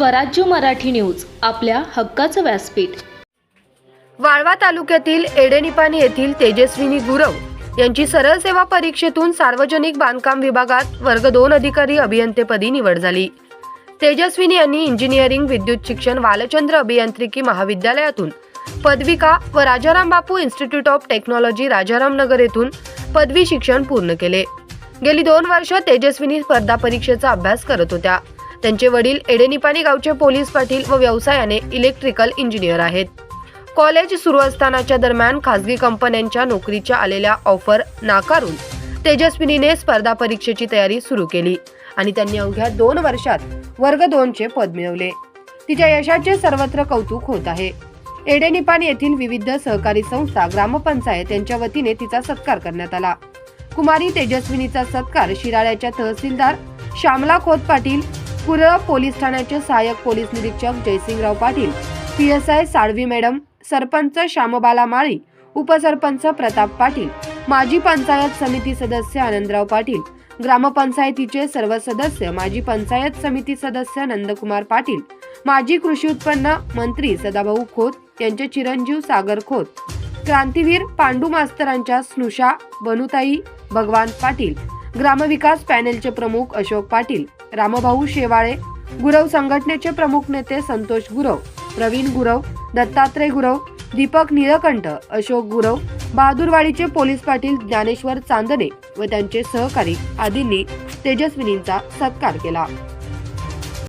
स्वराज्य मराठी न्यूज आपल्या हक्काचं व्यासपीठ. वाळवा तालुक्यातील एडेनिपाणी येथील तेजस्विनी गुरव यांची सरळ सेवा परीक्षेतून सार्वजनिक बांधकाम विभागात वर्ग दोन अधिकारी अभियंतेपदी निवड झाली. तेजस्विनी यांनी इंजिनिअरिंग विद्युत शिक्षण बालचंद्र अभियांत्रिकी महाविद्यालयातून पदविका व Rajaram Bapu institute of technology Rajaram Nagar येथून पदवी शिक्षण पूर्ण केले. गेली दोन वर्ष तेजस्विनी स्पर्धा परीक्षेचा अभ्यास करत होत्या. त्यांचे वडील एडेनिपाणी गावचे पोलीस पाटील व व्यवसायाने इलेक्ट्रिकल इंजिनियर आहेत. कॉलेज सुरू असतानाच्या दरम्यान खासगी कंपन्यांच्या नोकरीच्या आलेल्या ऑफर नाकारून तेजस्विनीने स्पर्धा परीक्षेची तयारी सुरू केली आणि त्यांनी अवघ्या दोन वर्षात वर्ग दोनचे पद मिळवले. तिच्या यशाचे सर्वत्र कौतुक होत आहे. एडेनिपान येथील विविध सहकारी संस्था ग्रामपंचायत यांच्या वतीने तिचा सत्कार करण्यात आला. कुमारी तेजस्विनीचा सत्कार शिराळ्याच्या तहसीलदार श्यामला खोत पाटील कुरळ पोलीस ठाण्याचे सहाय्यक पोलीस निरीक्षक Jaysingrao Patil P S I Salvi madam sarpanch Shyambala Mali उपसरपंच प्रताप पाटील माजी पंचायत समिती सदस्य आनंदराव पाटील ग्रामपंचायतीचे सर्व सदस्य माजी पंचायत समिती सदस्य नंदकुमार पाटील माजी कृषी उत्पन्न मंत्री सदाभाऊ खोत यांचे चिरंजीव सागर खोत क्रांतीवीर पांडू मास्तरांच्या स्नुषा बनुताई भगवान पाटील ग्रामविकास पॅनेलचे प्रमुख अशोक पाटील रामभाऊ शेवाळे गुरव संघटनेचे प्रमुख नेते संतोष गुरव प्रवीण गुरव दत्तात्रय गुरव दीपक निळकंठ अशोक गुरव बहादूरवाडीचे पोलीस पाटील ज्ञानेश्वर चांदणे व त्यांचे सहकारी आदींनी तेजस्विनींचा सत्कार केला.